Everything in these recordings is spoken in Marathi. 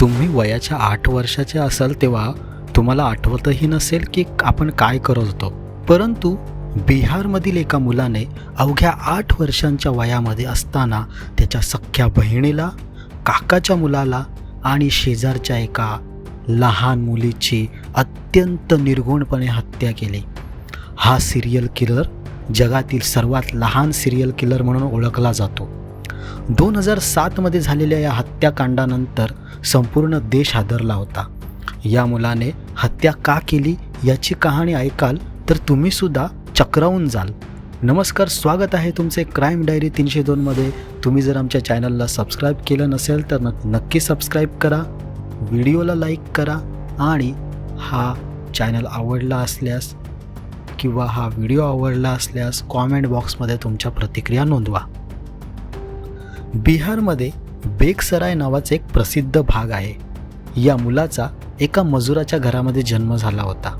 तुम्ही वयाच्या आठ वर्षाचे असाल तेव्हा तुम्हाला आठवतही नसेल की आपण काय करत होतो. परंतु बिहारमधील एका मुलाने अवघ्या आठ वर्षांच्या वयामध्ये असताना त्याच्या सख्ख्या बहिणीला काकाच्या मुलाला आणि शेजारच्या एका लहान मुलीची अत्यंत निर्गुणपणे हत्या केली. हा सिरियल किलर जगातील सर्वात लहान सिरियल किलर म्हणून ओळखला जातो. दोन हजार सातमध्ये झालेल्या या हत्याकांडानंतर संपूर्ण देश हादरला होता. या मुलाने हत्या का केली याची कहाणी ऐकाल तर तुम्हीसुद्धा चक्रावून जाल. नमस्कार स्वागत आहे तुमचे क्राईम डायरी तीनशे दोनमध्ये तुम्ही जर आमच्या चॅनलला सबस्क्राईब केलं नसेल तर नक्की सबस्क्राईब करा व्हिडिओला लाईक करा आणि हा चॅनल आवडला असल्यास किंवा हा व्हिडिओ आवडला असल्यास कॉमेंट बॉक्समध्ये तुमच्या प्रतिक्रिया नोंदवा. बिहारमध्ये बेगसराय नावाचा एक प्रसिद्ध भाग आहे. या मुलाचा एका मजुराच्या घरामध्ये जन्म झाला होता.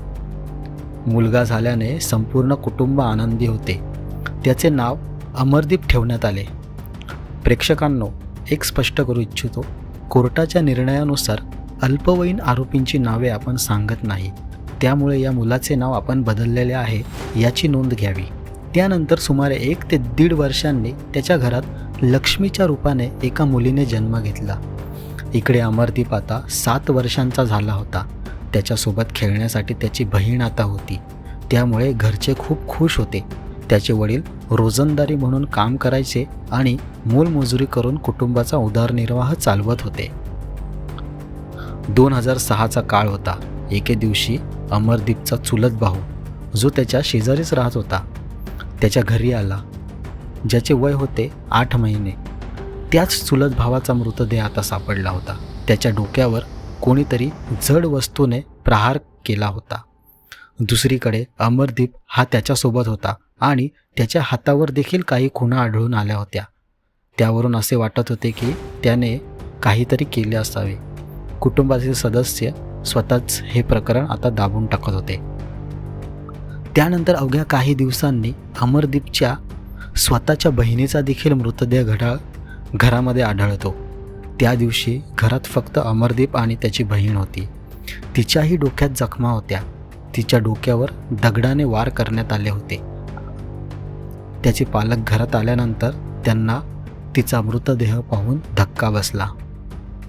मुलगा झाल्याने संपूर्ण कुटुंब आनंदी होते. त्याचे नाव अमरदीप ठेवण्यात आले. प्रेक्षकांनो एक स्पष्ट करू इच्छितो कोर्टाच्या निर्णयानुसार अल्पवयीन आरोपींची नावे आपण सांगत नाही. त्यामुळे या मुलाचे नाव आपण बदललेले आहे याची नोंद घ्यावी. त्यानंतर सुमारे एक ते दीड वर्षांनी त्याच्या घरात लक्ष्मीच्या रूपाने एका मुलीने जन्म घेतला. इकडे अमरदीप आता सात वर्षांचा झाला होता. त्याच्यासोबत खेळण्यासाठी त्याची बहीण आता होती. त्यामुळे घरचे खूप खुश होते. त्याचे वडील रोजंदारी म्हणून काम करायचे आणि मूलमजुरी करून कुटुंबाचा उदरनिर्वाह चालवत होते. दोन हजार सहाचा काळ होता. एके दिवशी अमरदीपचा चुलत भाऊ जो त्याच्या शेजारीच राहत होता त्याच्या घरी आला. ज्याचे वय होते आठ महिने. त्याच चुलत भावाचा मृतदेह आता सापडला होता. त्याच्या डोक्यावर कोणीतरी जड वस्तूने प्रहार केला होता. दुसरीकडे अमरदीप हा त्याच्यासोबत होता आणि त्याच्या हातावर देखील काही खुणा आढळून आल्या होत्या. त्यावरून असे वाटत होते की त्याने काहीतरी केले असावे. कुटुंबातील सदस्य स्वतःच हे प्रकरण आता दाबून टाकत होते. त्यानंतर अवघ्या काही दिवसांनी अमरदीपच्या स्वतःच्या बहिणीचा देखील मृतदेह घडा घरामध्ये आढळतो. त्या दिवशी घरात फक्त अमरदीप आणि त्याची बहीण होती. तिच्याही डोक्यात जखमा होत्या. तिच्या डोक्यावर दगडाने वार करण्यात आले होते. त्याचे पालक घरात आल्यानंतर त्यांना तिचा मृतदेह पाहून धक्का बसला.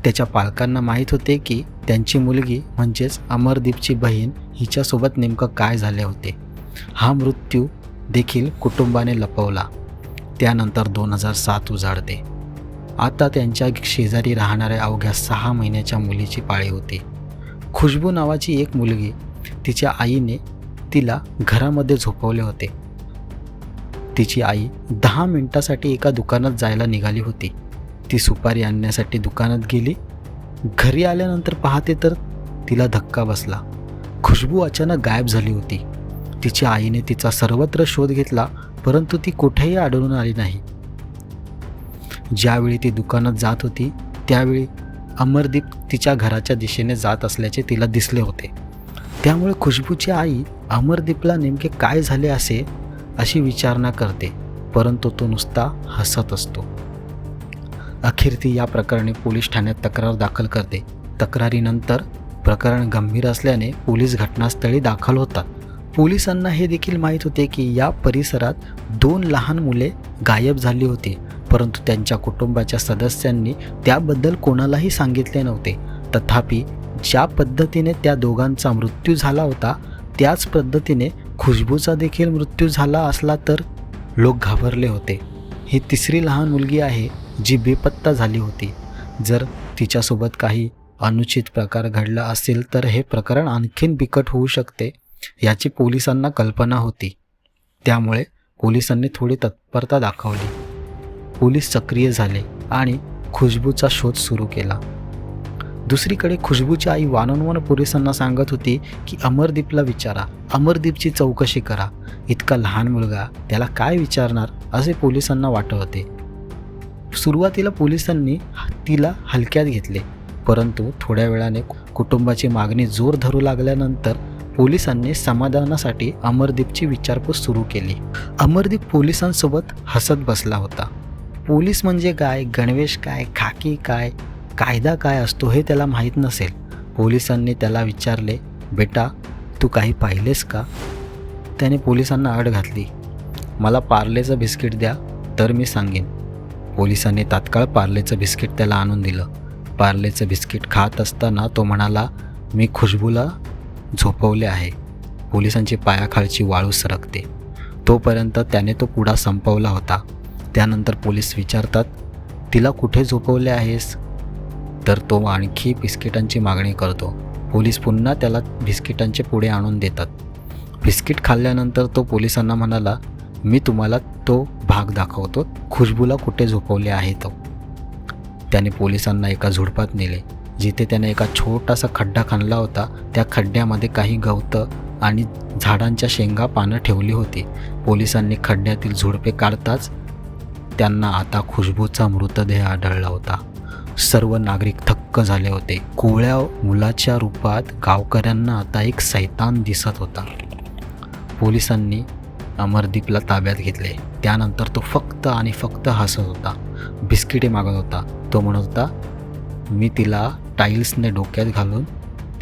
त्याच्या पालकांना माहीत होते की त्यांची मुलगी म्हणजेच अमरदीपची बहीण हिच्यासोबत नेमकं काय झाले होते. हा मृत्यू देखील कुटुंबाने लपवला. त्यानंतर दोन हजार सात उजाडते. आता त्यांच्या शेजारी राहणाऱ्या अवघ्या सहा महिन्याच्या मुलीची पाळी होती. खुशबू नावाची एक मुलगी तिच्या आईने तिला घरामध्ये झोपवले होते. तिची आई दहा मिनटासाठी एका दुकानात जायला निघाली होती. ती सुपारी आणण्यासाठी दुकानात गेली. घरी आल्यानंतर पाहते तर तिला धक्का बसला. खुशबू अचानक गायब झाली होती. तिच्या आईने तिचा सर्वत्र शोध घेतला परंतु ती कुठेही आढळून आली नाही. ज्यावेळी ती दुकानात जात होती त्यावेळी अमरदीप तिच्या घराच्या दिशेने जात असल्याचे तिला दिसले होते. त्यामुळे खुशबूची आई अमरदीपला नेमके काय झाले असे अशी विचारणा करते परंतु तो नुसता हसत असतो. अखेर ती या प्रकरणी पोलीस ठाण्यात तक्रार दाखल करते. तक्रारीनंतर प्रकरण गंभीर असल्याने पोलीस घटनास्थळी दाखल होतात. पोलिसांना हे देखील माहीत होते की या परिसरात दोन लहान मुले गायब झाली होती. परंतु त्यांच्या कुटुंबाच्या सदस्यांनी त्याबद्दल कोणालाही सांगितले नव्हते. तथापि ज्या पद्धतीने त्या दोघांचा मृत्यू झाला होता त्याच पद्धतीने खुशबूचा देखील मृत्यू झाला असला तर लोक घाबरले होते. ही तिसरी लहान मुलगी आहे जी बेपत्ता झाली होती. जर तिच्यासोबत काही अनुचित प्रकार घडला असेल तर हे प्रकरण आणखीन बिकट होऊ शकते. याची पोलिसांना कल्पना होती. त्यामुळे पोलिसांनी थोडी तत्परता दाखवली. पोलीस सक्रिय झाले आणि खुशबूचा शोध सुरू केला. दुसरीकडे खुशबूची आई वारंवार पोलिसांना सांगत होती की अमरदीपला विचारा. अमरदीपची चौकशी करा. इतका लहान मुलगा त्याला काय विचारणार? असे पोलिसांना वाटत होते. सुरुवातीला पोलिसांनी तिला हलक्यात घेतले. परंतु थोड्या वेळाने कुटुंबाची मागणी जोर धरू लागल्यानंतर पोलिसांनी समाधानासाठी अमरदीपची विचारपूस सुरू केली. अमरदीप पोलिसांसोबत हसत बसला होता. पोलीस म्हणजे काय? गणवेश काय? खाकी काय? कायदा काय असतो हे त्याला माहीत नसेल. पोलिसांनी त्याला विचारले बेटा तू काही पाहिलेस का? त्याने पोलिसांना अड घातली. मला पार्लेचं बिस्किट द्या तर मी सांगेन. पोलिसांनी तात्काळ पार्लेचं बिस्किट त्याला आणून दिलं. पार्लेचं बिस्किट खात असताना तो म्हणाला मी खुशबूला झोपवले आहे. पोलिसांची पायाखालची वाळू सरकते. तोपर्यंत त्याने तो पुडा संपवला होता. त्यानंतर पोलीस विचारतात तिला कुठे झोपवले आहेस? तर तो आणखी बिस्किटांची मागणी करतो. पोलीस पुन्हा त्याला बिस्किटांचे पुढे आणून देतात. बिस्किट खाल्ल्यानंतर तो पोलिसांना म्हणाला मी तुम्हाला तो भाग दाखवतो. खुशबूला कुठे झोपवले आहे तो? त्याने पोलिसांना एका झुडपात नेले. जिथे त्याने एका छोटासा खड्डा खणला होता त्या खड्ड्यामध्ये काही गवतं आणि झाडांच्या शेंगा पानं ठेवली होती. पोलिसांनी खड्ड्यातील झुडपे काढताच त्यांना आता खुशबूचा मृतदेह आढळला होता. सर्व नागरिक थक्क झाले होते. कोवळ्या मुलाच्या रूपात गावकऱ्यांना आता एक सैतान दिसत होता. पोलिसांनी अमरदीपला ताब्यात घेतले. त्यानंतर तो फक्त आणि फक्त हसत होता. बिस्किटे मागत होता. तो म्हणत होता मी तिला टाईल्सने डोक्यात घालून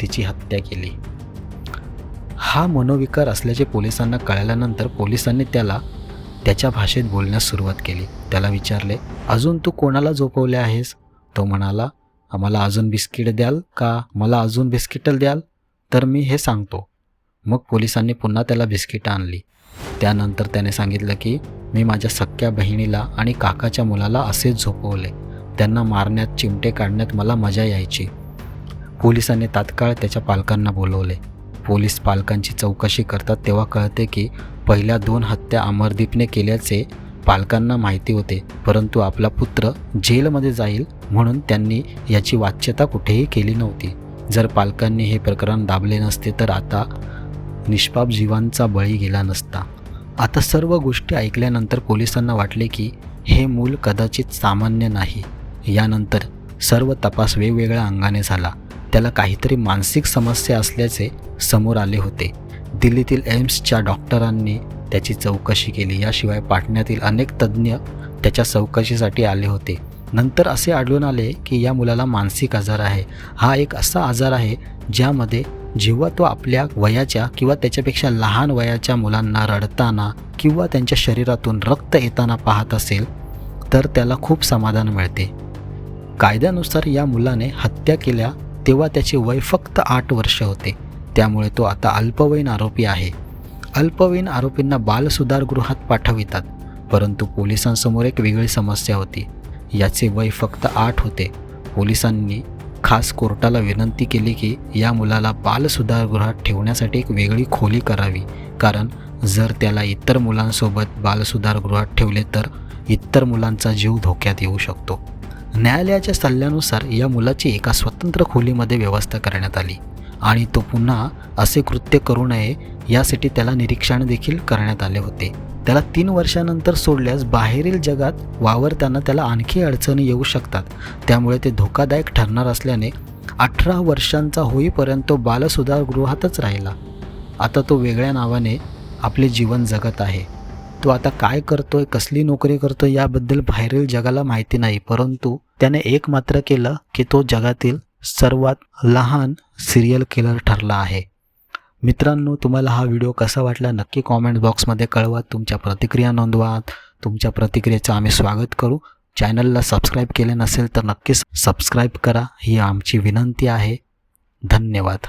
तिची हत्या केली. हा मनोविकार असल्याचे पोलिसांना कळल्यानंतर पोलिसांनी त्याला त्याच्या भाषेत बोलण्यास सुरुवात केली. त्याला विचारले अजून तू कोणाला झोपवले आहेस? तो म्हणाला आम्हाला अजून बिस्किट द्याल का? मला अजून बिस्किटं द्याल? तर मी हे सांगतो. मग पोलिसांनी पुन्हा त्याला बिस्किटं आणली. त्यानंतर त्याने सांगितलं की मी माझ्या सख्या बहिणीला आणि काकाच्या मुलाला असेच झोपवले. त्यांना मारण्यात चिमटे काढण्यात मला मजा यायची. पोलिसांनी तात्काळ त्याच्या पालकांना बोलवले. पोलीस पालकांची चौकशी करतात तेव्हा कळते की पहिल्या दोन हत्या अमरदीपने केल्याचे पालकांना माहिती होते परंतु आपला पुत्र जेलमध्ये जाईल म्हणून त्यांनी याची वाच्यता कुठेही केली नव्हती. जर पालकांनी हे प्रकरण दाबले नसते तर आता निष्पाप जीवांचा बळी गेला नसता. आता सर्व गोष्टी ऐकल्यानंतर पोलिसांना वाटले की हे मूल कदाचित सामान्य नाही. यानंतर सर्व तपास वेगवेगळ्या अंगाने झाला. त्याला काहीतरी मानसिक समस्या असल्याचे समोर आले होते. दिल्लीतील एम्सच्या डॉक्टरांनी त्याची चौकशी केली. याशिवाय पाटण्यातील अनेक तज्ज्ञ त्याच्या चौकशीसाठी आले होते. नंतर असे आढळून आले की या मुलाला मानसिक आजार आहे. हा एक असा आजार आहे ज्यामध्ये जेव्हा तो आपल्या वयाच्या किंवा त्याच्यापेक्षा लहान वयाच्या मुलांना रडताना किंवा त्यांच्या शरीरातून रक्त येताना पाहत असेल तर त्याला खूप समाधान मिळते. कायद्यानुसार या मुलाने हत्या केल्या तेव्हा त्याचे वय फक्त आठ वर्ष होते. त्यामुळे तो आता अल्पवयीन आरोपी आहे. अल्पवयीन आरोपींना बालसुधारगृहात पाठवितात परंतु पोलिसांसमोर एक वेगळी समस्या होती. याचे वय फक्त आठ होते. पोलिसांनी खास कोर्टाला विनंती केली की या मुलाला बालसुधारगृहात ठेवण्यासाठी एक वेगळी खोली करावी कारण जर त्याला इतर मुलांसोबत बालसुधारगृहात ठेवले तर इतर मुलांचा जीव धोक्यात येऊ शकतो. न्यायालयाच्या सल्ल्यानुसार या मुलाची एका स्वतंत्र खोलीमध्ये व्यवस्था करण्यात आली. आणि तो पुन्हा असे कृत्य करू नये यासाठी त्याला निरीक्षण देखील करण्यात आले होते. त्याला तीन वर्षानंतर सोडल्यास बाहेरील जगात वावरताना त्याला आणखी अडचणी येऊ शकतात. त्यामुळे ते धोकादायक ठरणार असल्याने अठरा वर्षांचा होईपर्यंत तो बालसुधारगृहातच राहिला. आता तो वेगळ्या नावाने आपले जीवन जगत आहे. तो आता काय करतोय कसली नोकरी करतोय याबद्दल बाहेरील जगाला माहिती नाही परंतु त्याने एक मात्र केलं की तो जगातील सर्वात लहान सिरियल किलर ठरला आहे. मित्रांनो तुम्हाला हा व्हिडिओ कसा वाटला नक्की कॉमेंट बॉक्समध्ये कळवा. तुमच्या प्रतिक्रिया नोंदवा. तुमच्या प्रतिक्रियेचं आम्ही स्वागत करू. चॅनलला सबस्क्राईब केले नसेल तर नक्कीच सबस्क्राईब करा. ही आमची विनंती आहे. धन्यवाद.